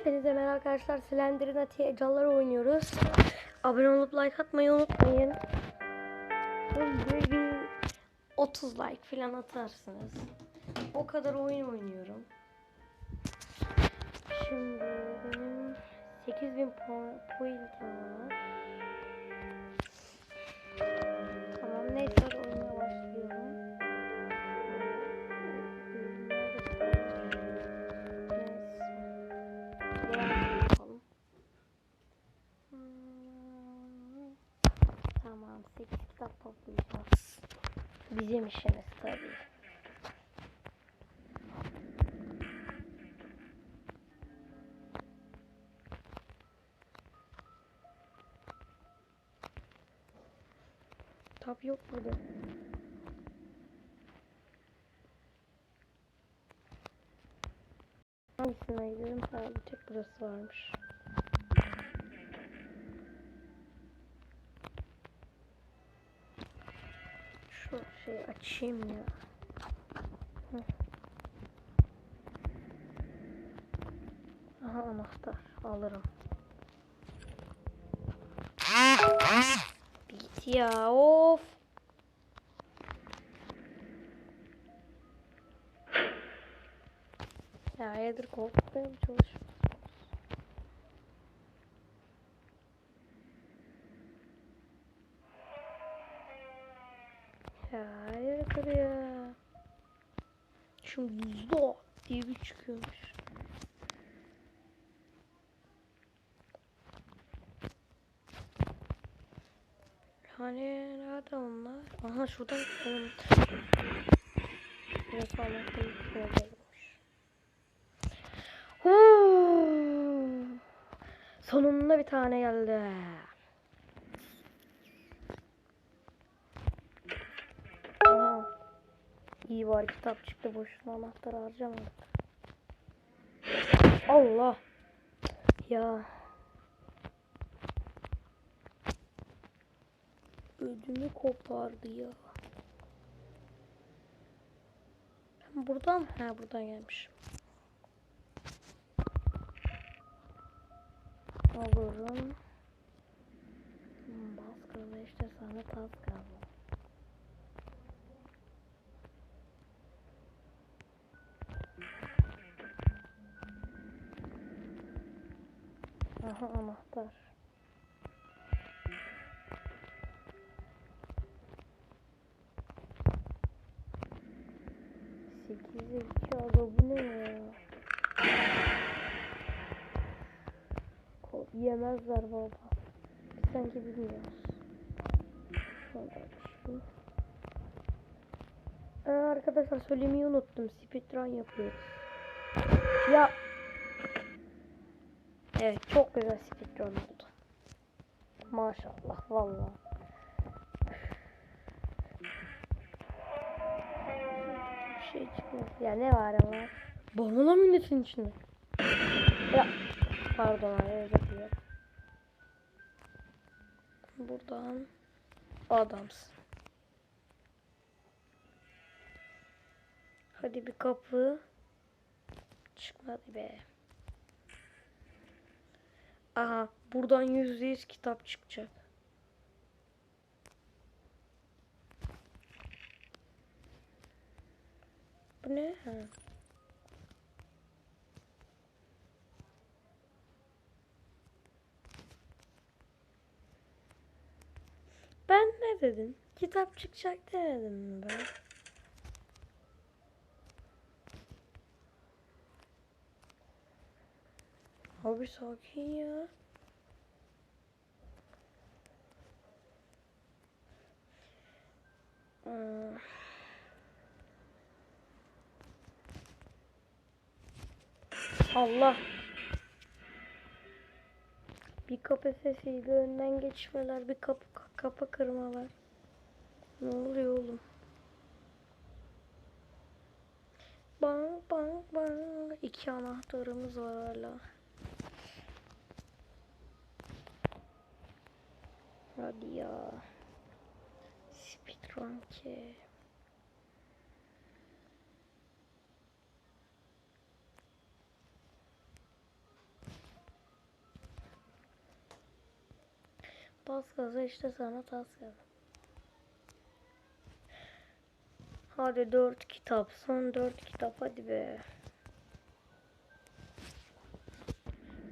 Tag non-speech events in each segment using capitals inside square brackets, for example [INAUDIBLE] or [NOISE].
Hepinize merhaba arkadaşlar. Slender'in Atiye Callar oynuyoruz. Abone olup like atmayı unutmayın. Böyle bir 30 like falan atarsınız. O kadar oyun oynuyorum. Şimdi benim 8000 puan point'im var. İşimiz tabii. Kitap yok burada. Hangisine gidelim? Ha, bir tek burası varmış. Şu şeyi açayım ya. Aha anahtar alırım. Bir Git ya of. Ya hayırdır korkutmaya mı? Ya hayırdır ya. Şimdi zo diye bir çıkıyormuş. Hani nerede onlar? Aha şurada benim. Buradaymış. Huu. Sonunda bir tane geldi. İyi var kitap çıktı boşuna anahtar harcamadık. Allah. Ya. Ödümü kopardı ya. Ben buradan ha buradan gelmişim. Alırım. Hmm, Baskılı işte sana tas kaldı. Aha anahtar. Sekiz iki aga bu ne ya? Yemezler baba. Sanki bilmiyoruz. Aa, arkadaşlar söylemeyi unuttum. Speedrun yapıyoruz. Ya. Evet çok güzel speedrun oldu. Maşallah vallahi. Bir şey çıkmıyor. Ya ne var ama? Bomba milletin içinde. Ya pardon abi özür. Buradan adamsın. Hadi bir kapı. Çıkmadı be. Aha buradan yüzde yüz kitap çıkacak. Bu ne? Ha. Ben ne dedim? Kitap çıkacak demedim mi ben? Abi sakin ya. Hmm. Allah. Bir kapı sesiydi. Önden geçmeler, bir kapı kapı kırmalar. Ne oluyor oğlum? Bang bang bang. İki anahtarımız var hala. Hadi ya. Speedrun ki. Bas gaza işte sana tas gaza. Hadi dört kitap. Son dört kitap hadi be.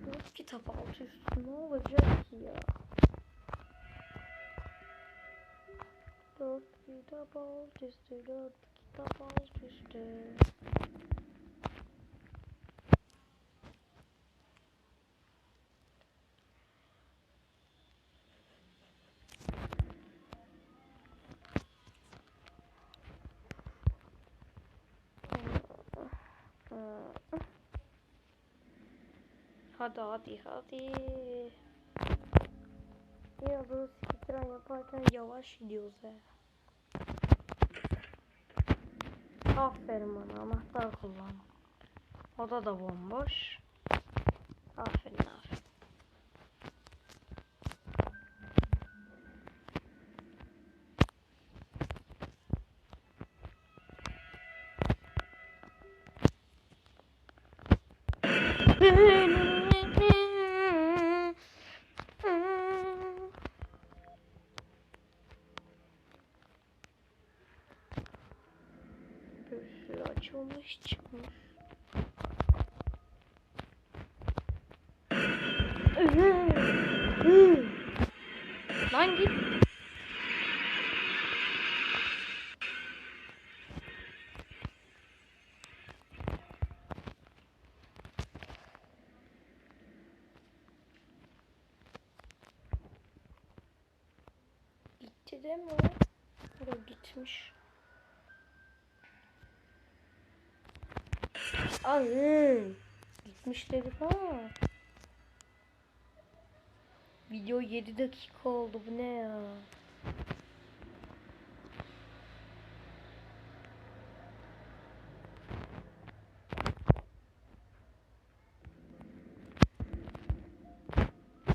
Dört kitap altı üstü ne olacak ki ya? Kitap alt üstü. Dört kitap alt üstü. Hadi hadi hadi. Ya bu speedrun yaparken yavaş gidiyoruz he. Aferin bana anahtar kullan. Oda da bomboş. Aferin aferin. Bir Lan git. Gitti değil mi? Yok gitmiş. Ay, gitmiş dedik ama. Video 7 dakika oldu bu ne ya?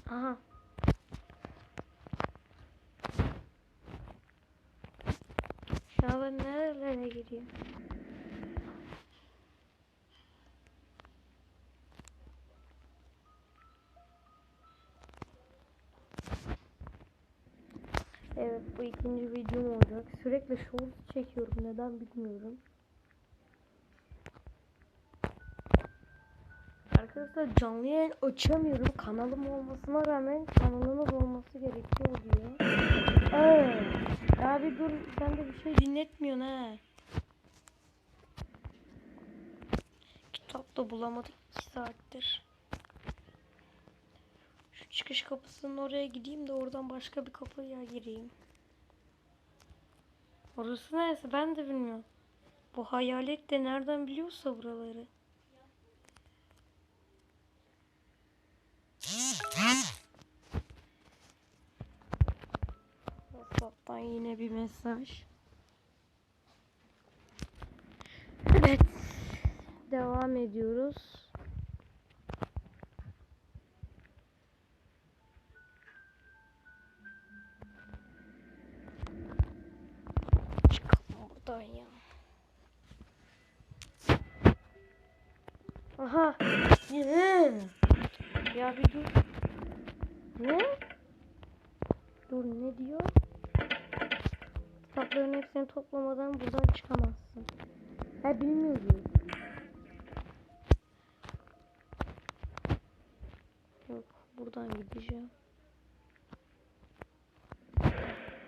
Aha. An ben nerelere gidiyorum? Bu ikinci videom olacak. Sürekli short çekiyorum. Neden bilmiyorum. Arkadaşlar canlı yayın açamıyorum. Kanalım olmasına rağmen kanalımız olması gerekiyor diyor. [COUGHS] Evet. Abi dur sen de bir şey dinletmiyorsun ha. Kitap da bulamadık 2 saattir. Şu çıkış kapısının oraya gideyim de oradan başka bir kapıya gireyim. Orası neresi ben de bilmiyorum. Bu hayalet de nereden biliyorsa buraları. WhatsApp'tan yine bir mesaj. Evet. Devam ediyoruz. Aha. Ya bir dur. Ne? Dur ne diyor? Kitapların hepsini toplamadan buradan çıkamazsın. Ha bilmiyorum. Yok buradan gideceğim.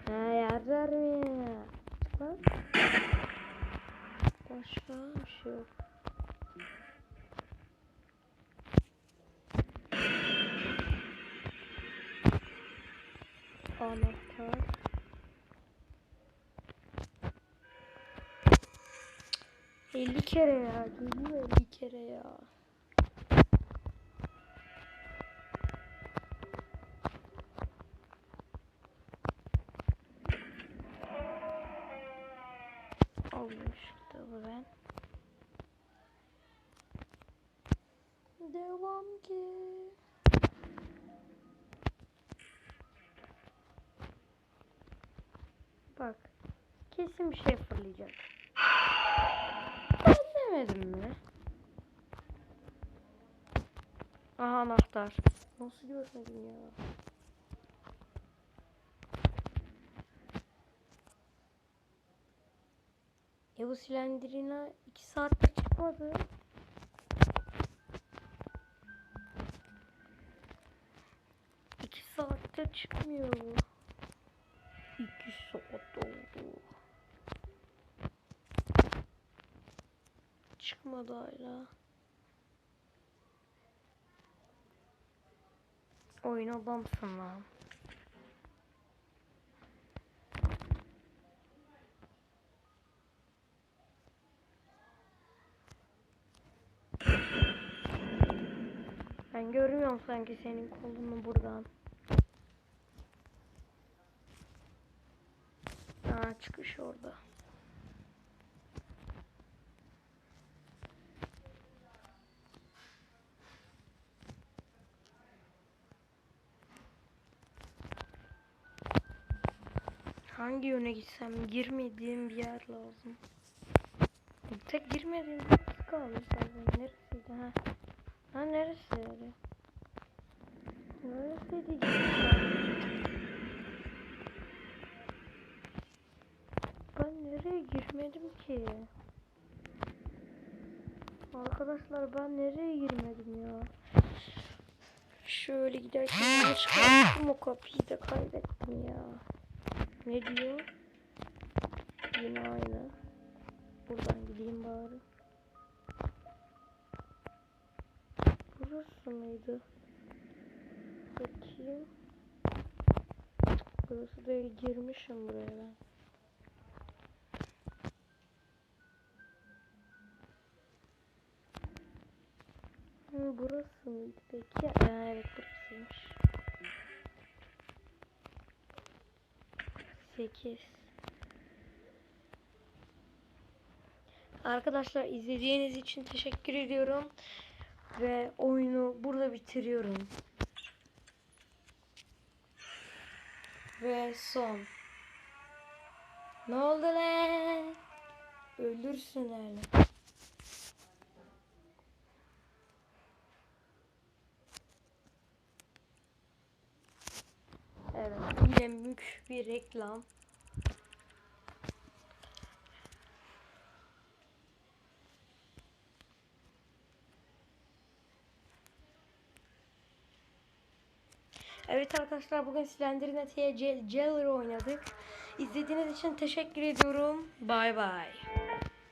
Ha yarar mı ya? Bak. Başka bir şey yok. Anahtar. Elli kere ya. Geliyor elli kere ya. Şu kitabı ben. Devam ki. Kesin bir şey fırlayacak. Ben demedim mi? Aha anahtar. Nasıl görmedim ya? E bu silendirina 2 saatte çıkmadı. İki saatte çıkmıyor. İki saat oldu. Çıkmadı hala. Oyun adamsın lan. Ben görmüyorum sanki senin kolunu buradan. Aa çıkış orada. Hangi yöne gitsem girmediğim bir yer lazım. Tek girmediğim bir yer kalmış zaten. Neresiydi ha? Ha neresiydi? Neresiydi gitmişler? Ben nereye girmedim ki? Arkadaşlar ben nereye girmedim ya? Şöyle giderken hiç kapattım o kapıyı da kaybettim ya. Ne diyor? Yine aynı. Buradan gideyim bari. Burası mıydı? Bakayım. Burası değil girmişim buraya ben. Burası mıydı peki? Evet burasıymış. 8 Arkadaşlar izlediğiniz için teşekkür ediyorum. Ve oyunu burada bitiriyorum. Ve son. Ne oldu lan? Ölürsün yani. Evet, mük bir reklam. Evet arkadaşlar bugün Slender'in Jailer oynadık. İzlediğiniz için teşekkür ediyorum. Bay bay.